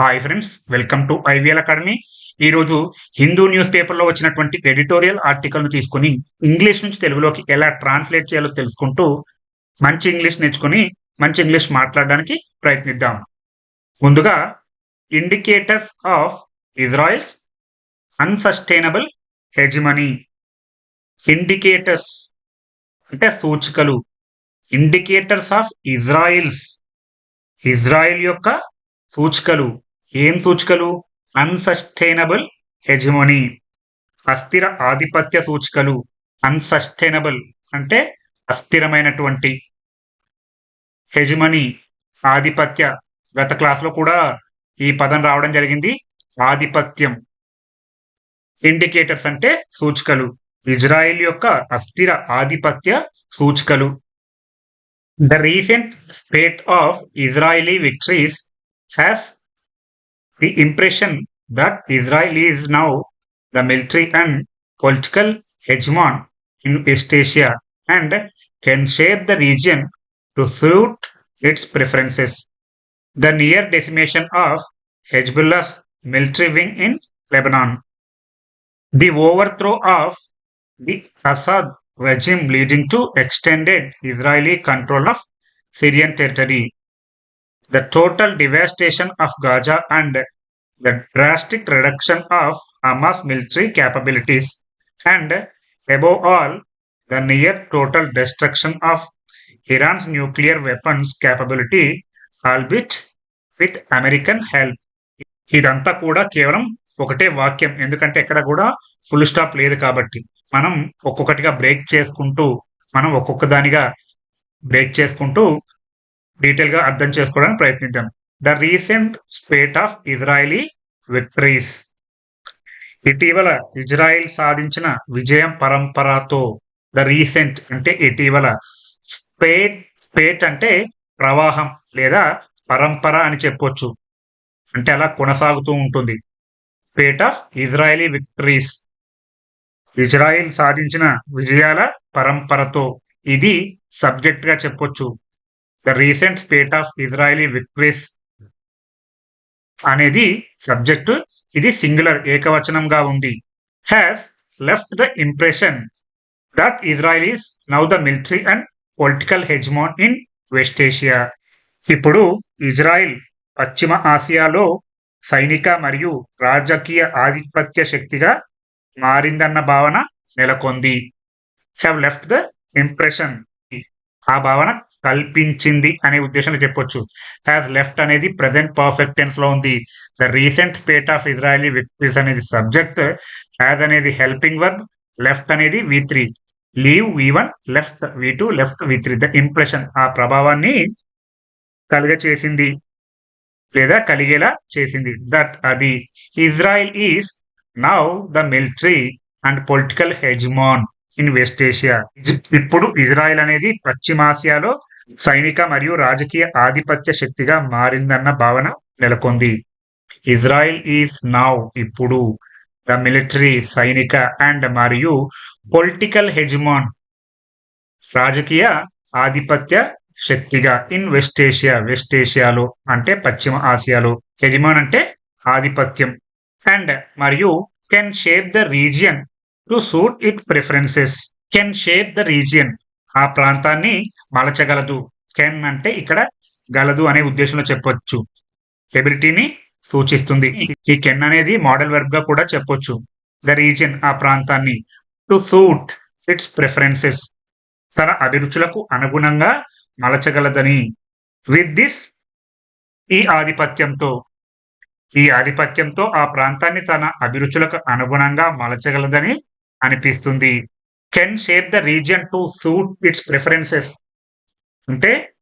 Hi friends welcome to IVL academy ఈరోజు Hindu news పేపర్లో వచ్చినటువంటి ఎడిటోరియల్ ఆర్టికల్ను తీసుకొని ఇంగ్లీష్ నుంచి తెలుగులోకి ఎలా ట్రాన్స్లేట్ చేయాలో తెలుసుకుంటూ మంచి ఇంగ్లీష్ నేర్చుకొని మంచి ఇంగ్లీష్ మాట్లాడడానికి ప్రయత్నిద్దాం. ముందుగా indicators of Israel's unsustainable hegemony indicators అంటే సూచికలు. ఇండికేటర్స్ ఆఫ్ ఇజ్రాయిల్స్ ఇజ్రాయిల్ యొక్క సూచికలు. ఏం సూచికలు? Unsustainable hegemony. అస్థిర ఆధిపత్య సూచికలు. అన్సస్టైనబుల్ అంటే అస్థిరమైనటువంటి. హెజిమనీ ఆధిపత్య. గత క్లాస్లో కూడా ఈ పదం రావడం జరిగింది. ఆధిపత్యం. ఇండికేటర్స్ అంటే సూచికలు. ఇజ్రాయిల్ యొక్క అస్థిర ఆధిపత్య సూచికలు. The recent state of Israeli victories has the impression that Israel is now the military and political hegemon in East Asia and can shape the region to suit its preferences. The near decimation of Hezbollah's military wing in Lebanon. The overthrow of the Assad regime leading to extended Israeli control of Syrian territory The total devastation of Gaza and the drastic reduction of Hamas military capabilities. And above all, the near total destruction of Iran's nuclear weapons capability, albeit with American help. ఇదంతా కూడా కేవలం ఒకటే వాక్యం ఎందుకంటే ఎక్కడ కూడా full stop లేదు కాబట్టి మనం ఒక్కొక్కటిగా బ్రేక్ చేసుకుంటూ మనం ఒక్కొక్క దానిగా బ్రేక్ చేసుకుంటూ డీటెయిల్గా అర్థం చేసుకోవడానికి ప్రయత్నిద్దాం. The recent state of Israeli victories ఇటీవల ఇజ్రాయిల్ సాధించిన విజయం పరంపరతో ద రీసెంట్ అంటే ఇటీవల స్పేట్ స్పేట్ అంటే ప్రవాహం లేదా పరంపర అని చెప్పొచ్చు. అంటే అలా కొనసాగుతూ ఉంటుంది. Spate of Israeli victories Israel సాధించిన విజయాల పరంపరతో ఇది సబ్జెక్ట్గా చెప్పొచ్చు. The recent state of Israeli victories అనేది సబ్జెక్టు ఇది సింగులర్ ఏకవచనంగా ఉంది. Has left the impression that Israelis is now the military and political hegemon in West Asia ఇప్పుడు ఇజ్రాయిల్ పశ్చిమ ఆసియాలో సైనిక మరియు రాజకీయ ఆధిపత్య శక్తిగా మారిందన్న భావన నెలకొంది. హ్యావ్ లెఫ్ట్ ద ఇంప్రెషన్ ఆ భావన కల్పించింది అనే ఉద్దేశంలో చెప్పొచ్చు. హ్యాస్ లెఫ్ట్ అనేది ప్రజెంట్ పర్ఫెక్ట్ టెన్స్లో ఉంది. The recent state of Israeli victories అనేది సబ్జెక్ట్ హ్యాజ్ అనేది హెల్పింగ్ వర్బ్ లెఫ్ట్ అనేది V three leave V one left V two left V three the impression ఆ ప్రభావాన్ని కలుగ చేసింది లేదా కలిగేలా చేసింది. దట్ అది Israel is now the military and political hegemon in West Asia. ఇప్పుడు ఇజ్రాయెల్ అనేది పశ్చిమాసియాలో సైనిక మరియు రాజకీయ ఆధిపత్య శక్తిగా మారిందన్న భావన నెలకొంది. ఇజ్రాయిల్ ఈస్ నౌ ఇప్పుడు ద మిలిటరీ సైనిక అండ్ మరియు పొలిటికల్ హెజ్మాన్ రాజకీయ ఆధిపత్య శక్తిగా ఇన్ వెస్ట్ ఏషియా వెస్ట్ ఏషియాలో అంటే పశ్చిమ ఆసియాలో. హెజిమాన్ అంటే ఆధిపత్యం అండ్ మరియు can shape the region to suit it preferences can shape the region ఆ ప్రాంతాన్ని మలచగలదు. కెన్ అంటే ఇక్కడ గలదు అనే ఉద్దేశంలో చెప్పొచ్చు. ఎబిలిటీని సూచిస్తుంది. ఈ కెన్ అనేది మోడల్ వర్బ్గా కూడా చెప్పొచ్చు. ద రీజియన్ ఆ ప్రాంతాన్ని. టు సూట్ ఇట్స్ ప్రిఫరెన్సెస్ తన అభిరుచులకు అనుగుణంగా మలచగలదని. విత్ దిస్ ఈ ఆధిపత్యంతో. ఈ ఆధిపత్యంతో ఆ ప్రాంతాన్ని తన అభిరుచులకు అనుగుణంగా మలచగలదని అనిపిస్తుంది. Can shape the region to suit its preferences అంటే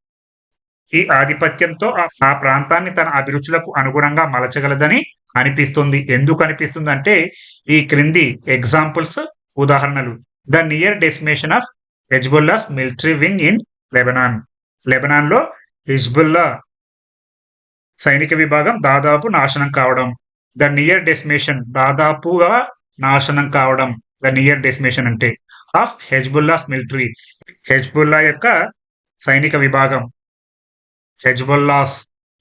ఈ ఆధిపత్యంతో ఆ ప్రాంతాన్ని తన అభిరుచులకు అనుగుణంగా మలచగలదని అనిపిస్తుంది. ఎందుకు అనిపిస్తుంది అంటే ఈ క్రింది ఎగ్జాంపుల్స్ ఉదాహరణలు. The near destination of Hezbollah's military wing in Lebanon లెబనాన్లో Hezbollah సైనిక విభాగం దాదాపు నాశనం కావడం. ద నియర్ డెస్టినేషన్ దాదాపుగా నాశనం కావడం. ద నియర్ డెస్టినేషన్ అంటే ఆఫ్ హెజ్బుల్లాస్ మిలిటరీ హెజ్బుల్లా యొక్క సైనిక విభాగం. హెజ్బుల్లాస్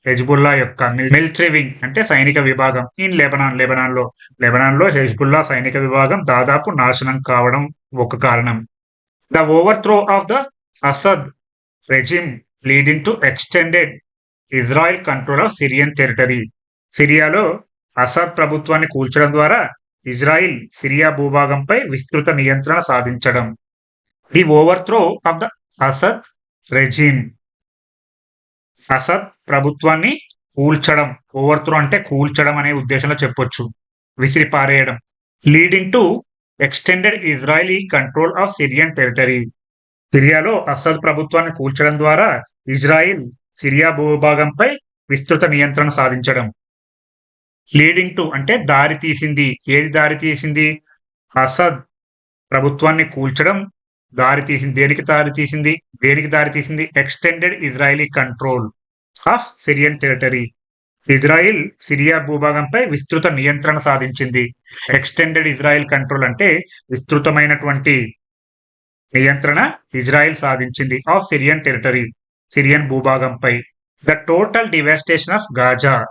హెజ్బుల్లా యొక్క మిలిటరీ వింగ్ అంటే సైనిక విభాగం. ఇన్ లెబనాన్ లెబనాన్లో లెబనాన్లో హెజ్బుల్లా సైనిక విభాగం దాదాపు నాశనం కావడం ఒక కారణం. The overthrow of the Assad regime leading to extended Israel control of Syrian territory సిరియాలో Assad ప్రభుత్వాన్ని కూల్చడం ద్వారా ఇజ్రాయిల్ సిరియా భూభాగంపై విస్తృత నియంత్రణ సాధించడం. The overthrow of the Assad regime Assad ప్రభుత్వాన్ని కూల్చడం. ఓవర్ త్రో అంటే కూల్చడం అనే ఉద్దేశంలో చెప్పొచ్చు. విసిరిపారేయడం. Leading to extended Israeli control of Syrian territory సిరియాలో Assad ప్రభుత్వాన్ని కూల్చడం ద్వారా ఇజ్రాయిల్ సిరియా భూభాగంపై విస్తృత నియంత్రణ సాధించడం. లీడింగ్ టు అంటే దారి తీసింది. ఏది దారి తీసింది? అసద్ ప్రభుత్వాన్ని కూల్చడం దారి తీసింది. దేనికి దారి తీసింది? దేనికి దారి తీసింది? Extended Israeli control of Syrian territory Israel Syria భూభాగంపై విస్తృత నియంత్రణ సాధించింది. ఎక్స్టెండెడ్ ఇజ్రాయిల్ కంట్రోల్ అంటే విస్తృతమైనటువంటి నియంత్రణ ఇజ్రాయిల్ సాధించింది of Syrian territory Syrian భూభాగంపై. The total devastation of Gaza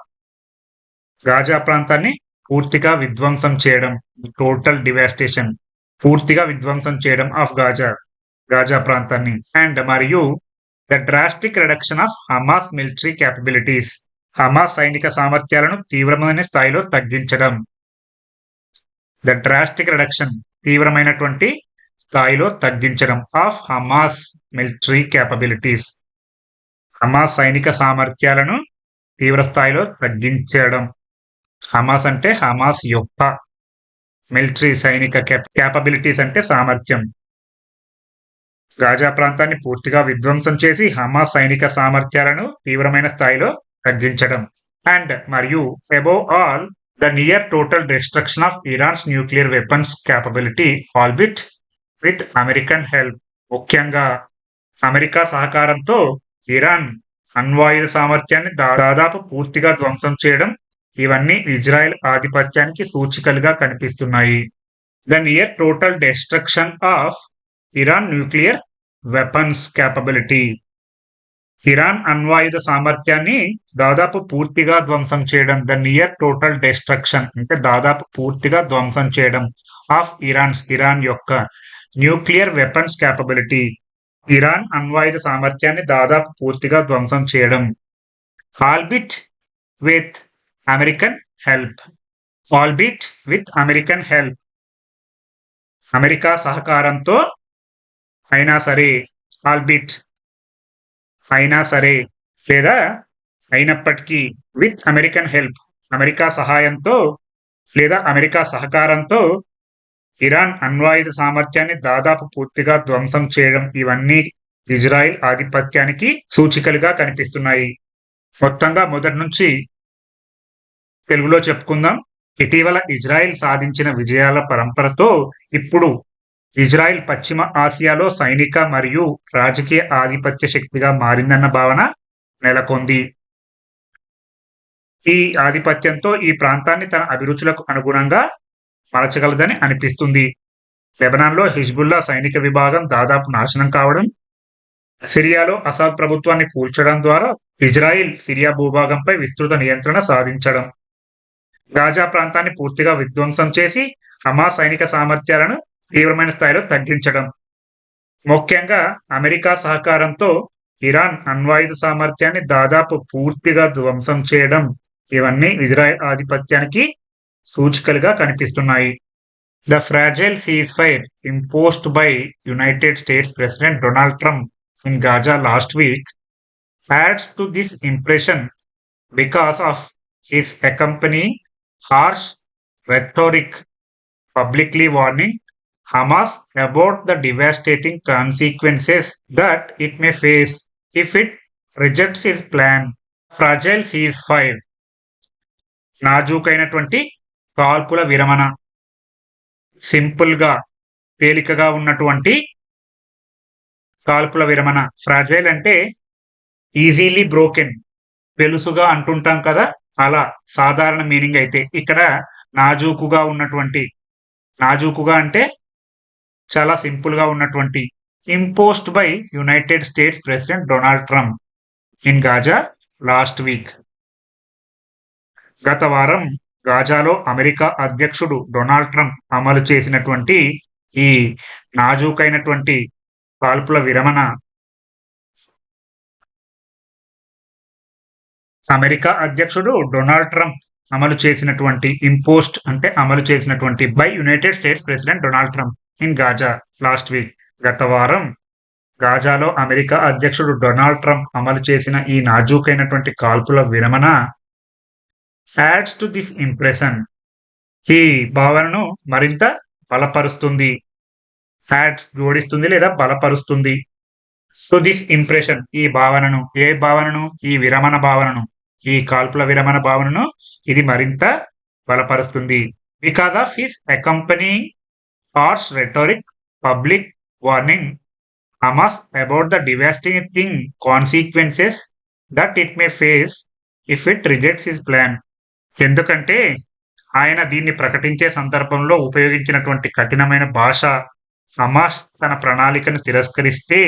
Gaza ప్రాంతాన్ని పూర్తిగా విధ్వంసం చేయడం టోటల్ డివాస్టేషన్ పూర్తిగా విధ్వంసం చేయడం ఆఫ్ గాజా గాజా ప్రాంతాన్ని. అండ్ మరియు the drastic reduction of Hamas military capabilities Hamas సైనిక సామర్థ్యాలను తీవ్రమైన స్థాయిలో తగ్గించడం. ద డ్రాస్టిక్ రిడక్షన్ తీవ్రమైనటువంటి స్థాయిలో తగ్గించడం of Hamas military capabilities Hamas సైనిక సామర్థ్యాలను తీవ్ర స్థాయిలో తగ్గించడం. హమాస్ అంటే హమాస్ యొక్క మిలిటరీ సైనిక క్యాపబిలిటీస్ అంటే సామర్థ్యం. గాజా ప్రాంతాన్ని పూర్తిగా విధ్వంసం చేసి హమాస్ సైనిక సామర్థ్యాలను తీవ్రమైన స్థాయిలో తగ్గించడం. అండ్ మరియు above all the near total destruction of Iran's nuclear weapons capability albeit with American help ముఖ్యంగా అమెరికా సహకారంతో ఇరాన్ అణ్వాయుధ సామర్థ్యాన్ని దాదాపు పూర్తిగా ధ్వంసం చేయడం ఇవన్నీ ఇజ్రాయెల్ ఆధిపత్యానికి సూచికలుగా కనిపిస్తున్నాయి. The near total destruction of Iran nuclear weapons capability Iran అణ్వాయుధ సామర్థ్యాన్ని దాదాపు పూర్తిగా ధ్వంసం చేయడం ద నియర్ టోటల్ డిస్ట్రక్షన్ అంటే దాదాపు పూర్తిగా ధ్వంసం చేయడం ఆఫ్ ఇరాన్స్ ఇరాన్ యొక్క న్యూక్లియర్ వెపన్స్ క్యాపబిలిటీ ఇరాన్ అణ్వాయుధ సామర్థ్యాన్ని దాదాపు పూర్తిగా ధ్వంసం చేయడం. Albeit with American help albeit with American help America సహకారంతో అయినా సరే ఆల్బిట్ అయినా సరే లేదా అయినప్పటికీ విత్ అమెరికన్ హెల్ప్ అమెరికా సహాయంతో లేదా అమెరికా సహకారంతో ఇరాన్ అణ్వాయుధ సామర్థ్యాన్ని దాదాపు పూర్తిగా ధ్వంసం చేయడం ఇవన్నీ ఇజ్రాయిల్ ఆధిపత్యానికి సూచికలుగా కనిపిస్తున్నాయి. మొత్తంగా మొదటి నుంచి తెలుగులో చెప్పుకుందాం. ఇటీవల ఇజ్రాయిల్ సాధించిన విజయాల పరంపరతో ఇప్పుడు ఇజ్రాయిల్ పశ్చిమ ఆసియాలో సైనిక మరియు రాజకీయ ఆధిపత్య శక్తిగా మారిందన్న భావన నెలకొంది. ఈ ఆధిపత్యంతో ఈ ప్రాంతాన్ని తన అభిరుచులకు అనుగుణంగా మలచగలదని అనిపిస్తుంది. లెబనాన్లో హిజ్బుల్లా సైనిక విభాగం దాదాపు నాశనం కావడం సిరియాలో అసాద్ ప్రభుత్వాన్ని కూల్చడం ద్వారా ఇజ్రాయిల్ సిరియా భూభాగంపై విస్తృత నియంత్రణ సాధించడం గాజా ప్రాంతాన్ని పూర్తిగా విధ్వంసం చేసి హమా సైనిక సామర్థ్యాలను తీవ్రమైన స్థాయిలో తగ్గించడం. ముఖ్యంగా అమెరికా సహకారంతో ఇరాన్ అణ్వాయుధ సామర్థ్యాన్ని దాదాపు పూర్తిగా ధ్వంసం చేయడం ఇవన్నీ ఇజ్రాయెల్ ఆధిపత్యానికి సూచికలుగా కనిపిస్తున్నాయి. The fragile ceasefire imposed by United States president Donald Trump in Gaza last week adds to this impression because of his accompany harsh rhetoric publicly warning Hamas about the devastating consequences that it may face if it rejects its plan. Fragile ceasefire నాజూకైనటువంటి కాల్పుల విరమణ. సింపుల్గా తేలికగా ఉన్నటువంటి కాల్పుల విరమణ. Fragile అంటే easily broken పెలుసుగా అంటుంటాం కదా. అలా సాధారణ మీనింగ్ అయితే ఇక్కడ నాజూకుగా ఉన్నటువంటి నాజూకుగా అంటే చాలా సింపుల్గా ఉన్నటువంటి imposed by United States president Donald Trump in Gaza last week. గత వారం గాజాలో అమెరికా అధ్యక్షుడు డొనాల్డ్ ట్రంప్ అమలు చేసినటువంటి ఈ నాజూకైనటువంటి కాల్పుల విరమణ అమెరికా అధ్యక్షుడు డొనాల్డ్ ట్రంప్ అమలు చేసినటువంటి ఇంపోస్ట్ అంటే అమలు చేసినటువంటి by United States president Donald Trump in Gaza last week. గత వారం గాజాలో అమెరికా అధ్యక్షుడు డొనాల్డ్ ట్రంప్ అమలు చేసిన ఈ నాజూకైనటువంటి కాల్పుల విరమణ యాడ్స్ టు దిస్ ఇంప్రెషన్. ఈ భావనను మరింత బలపరుస్తుంది. యాడ్స్ జోడిస్తుంది లేదా బలపరుస్తుంది. సో దిస్ ఇంప్రెషన్ ఈ భావనను ఏ భావనను ఈ విరమణ భావనను ఈ కాల్పుల విరమణ భావనను ఇది మరింత బలపరుస్తుంది. Because of his accompanying harsh rhetoric public warning Hamas about the devastating consequences that it may face if it rejects his plan ఎందుకంటే ఆయన దీన్ని ప్రకటించే సందర్భంలో ఉపయోగించినటువంటి కఠినమైన భాష హమాస్ తన ప్రణాళికను తిరస్కరిస్తే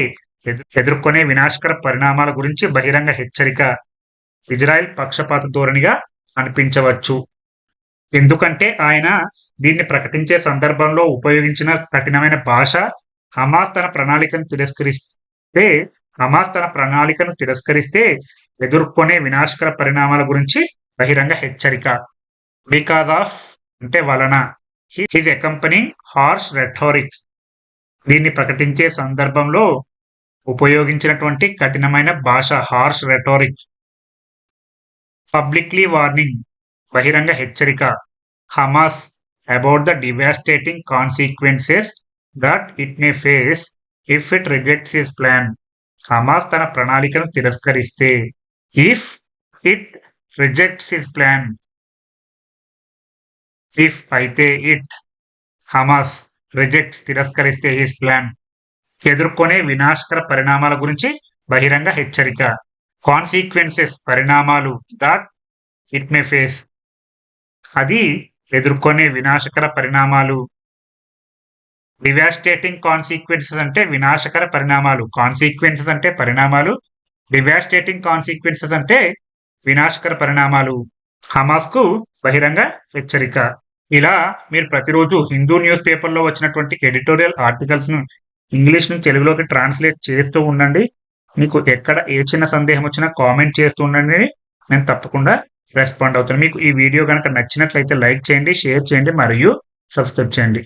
ఎదుర్కొనే వినాశకర పరిణామాల గురించి బహిరంగ హెచ్చరిక ఇజ్రాయెల్ పక్షపాత ధోరణిగా అనిపించవచ్చు. ఎందుకంటే ఆయన దీన్ని ప్రకటించే సందర్భంలో ఉపయోగించిన కఠినమైన భాష హమాస్ తన ప్రణాళికను తిరస్కరిస్తే హమాస్ తన ప్రణాళికను తిరస్కరిస్తే ఎదుర్కొనే వినాశకర పరిణామాల గురించి బహిరంగ హెచ్చరిక. బికాజ్ ఆఫ్ అంటే వలన. హిజ్ అకంపెనింగ్ హార్ష్ రెథోరిక్ దీన్ని ప్రకటించే సందర్భంలో ఉపయోగించినటువంటి కఠినమైన భాష హార్ష్ రెటోరిక్. పబ్లిక్లీ వార్నింగ్ బహిరంగ హెచ్చరిక Hamas about the devastating consequences that it may face if it rejects his plan Hamas తన ప్రణాళికను తిరస్కరిస్తే if it rejects his plan if అయితే ఇట్ హమాస్ రిజెక్ట్స్ తిరస్కరిస్తే హిస్ ప్లాన్ ఎదుర్కొనే వినాశకర పరిణామాల గురించి బహిరంగ హెచ్చరిక. కాన్సిక్వెన్సెస్ పరిణామాలు దాట్ ఇట్ మే ఫేస్ అది ఎదుర్కొనే వినాశకర పరిణామాలు. డివాస్టేటింగ్ కాన్సిక్వెన్సెస్ అంటే వినాశకర పరిణామాలు. కాన్సిక్వెన్సెస్ అంటే పరిణామాలు. డివాస్టేటింగ్ కాన్సిక్వెన్సెస్ అంటే వినాశకర పరిణామాలు. హమాస్కు బహిరంగ హెచ్చరిక. ఇలా మీరు ప్రతిరోజు హిందూ న్యూస్ పేపర్లో వచ్చినటువంటి ఎడిటోరియల్ ఆర్టికల్స్ను ఇంగ్లీష్ నుంచి తెలుగులోకి ట్రాన్స్లేట్ చేస్తూ ఉండండి. మీకు ఎక్కడ ఏ చిన్న సందేహం వచ్చినా కామెంట్ చేస్తూ ఉండండి. నేను తప్పకుండా రెస్పాండ్ అవుతాను. మీకు ఈ వీడియో కనుక నచ్చినట్లయితే లైక్ చేయండి షేర్ చేయండి మరియు సబ్స్క్రైబ్ చేయండి.